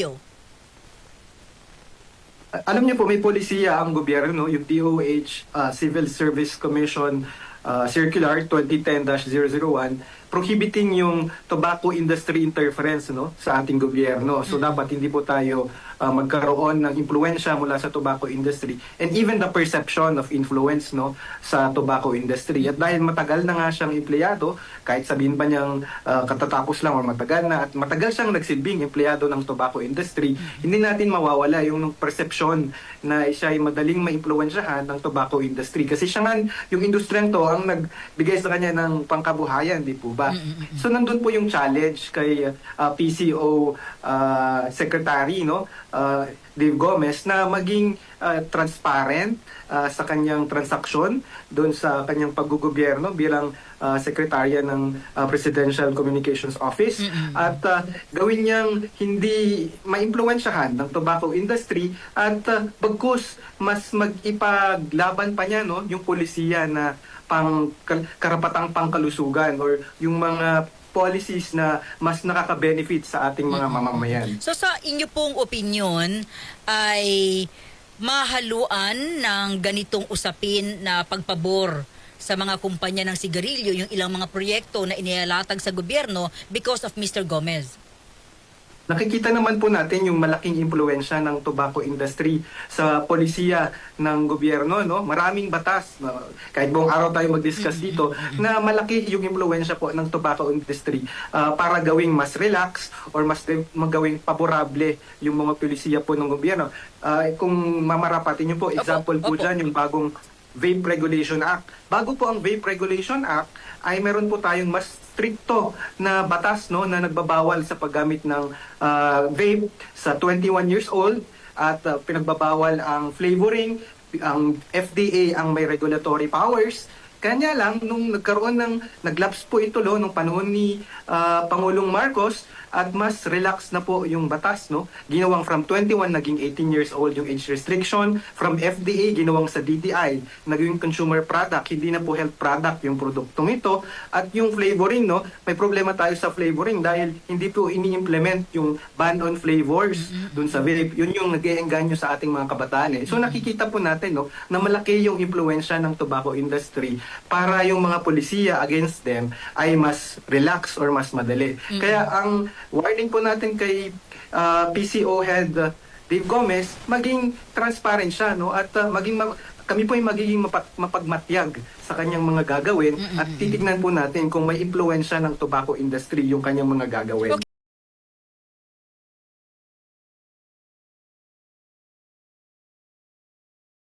sigarilyo? Alam niyo po, may polisiya ang gobyerno, yung DOH uh, Civil Service Commission uh, Circular 2010-001 prohibiting yung tobacco industry interference no sa ating gobyerno. So dapat hindi po tayo uh, magkaroon ng impluensya mula sa tobacco industry and even the perception of influence no sa tobacco industry. At dahil matagal na nga siyang empleyado, kahit sabihin pa niyang uh, katatapos lang o matagal na at matagal siyang nagsilbing empleyado ng tobacco industry, hindi natin mawawala yung perception na siya ay madaling maimpluwensyahan ng tobacco industry. Kasi siya nga, yung industriyang to ang nagbigay sa kanya ng pangkabuhayan, di po ba? So nandun po yung challenge kay uh, PCO uh, Secretary, no? uh, Dave Gomez na maging uh, transparent uh, sa kanyang transaksyon doon sa kanyang paggugobyerno bilang uh, sekretarya ng uh, Presidential Communications Office at uh, gawin niyang hindi maimpluwensyahan ng tobacco industry at uh, bagkus mas mag-ipaglaban pa niya no yung polisiya na pang karapatang pangkalusugan or yung mga policies na mas nakaka-benefit sa ating mga mamamayan. So sa inyo pong opinion ay mahaluan ng ganitong usapin na pagpabor sa mga kumpanya ng sigarilyo yung ilang mga proyekto na inilatag sa gobyerno because of Mr. Gomez. Nakikita naman po natin yung malaking impluensya ng tobacco industry sa polisiya ng gobyerno. No? Maraming batas, na, kahit buong araw tayo mag-discuss dito, na malaki yung impluensya po ng tobacco industry ah, para gawing mas relax or mas magawing paborable yung mga polisiya po ng gobyerno. Ah, kung mamarapatin nyo po, example po opo. dyan yung bagong Vape Regulation Act. Bago po ang Vape Regulation Act, ay meron po tayong mas stricto na batas no na nagbabawal sa paggamit ng ah, vape sa 21 years old at ah, pinagbabawal ang flavoring, ang FDA ang may regulatory powers. Kanya lang, nung nagkaroon ng, naglaps po ito lo, nung panahon ni ah, Pangulong Marcos, at mas relax na po yung batas, no? Ginawang from 21, naging 18 years old yung age restriction. From FDA, ginawang sa DTI, naging consumer product, hindi na po health product yung produktong ito. At yung flavoring, no? May problema tayo sa flavoring dahil hindi po ini-implement yung ban on flavors dun sa vape. Yun yung nag nyo sa ating mga kabataan eh. So nakikita po natin, no, na malaki yung impluensya ng tobacco industry para yung mga polisiya against them ay mas relax or mas madali. Kaya ang warning po natin kay ah, PCO head ah, Dave Gomez, maging transparent siya no at ah, maging ma- kami po ay magiging mapa- mapagmatyag sa kanyang mga gagawin at titignan po natin kung may impluensya ng tobacco industry yung kanyang mga gagawin.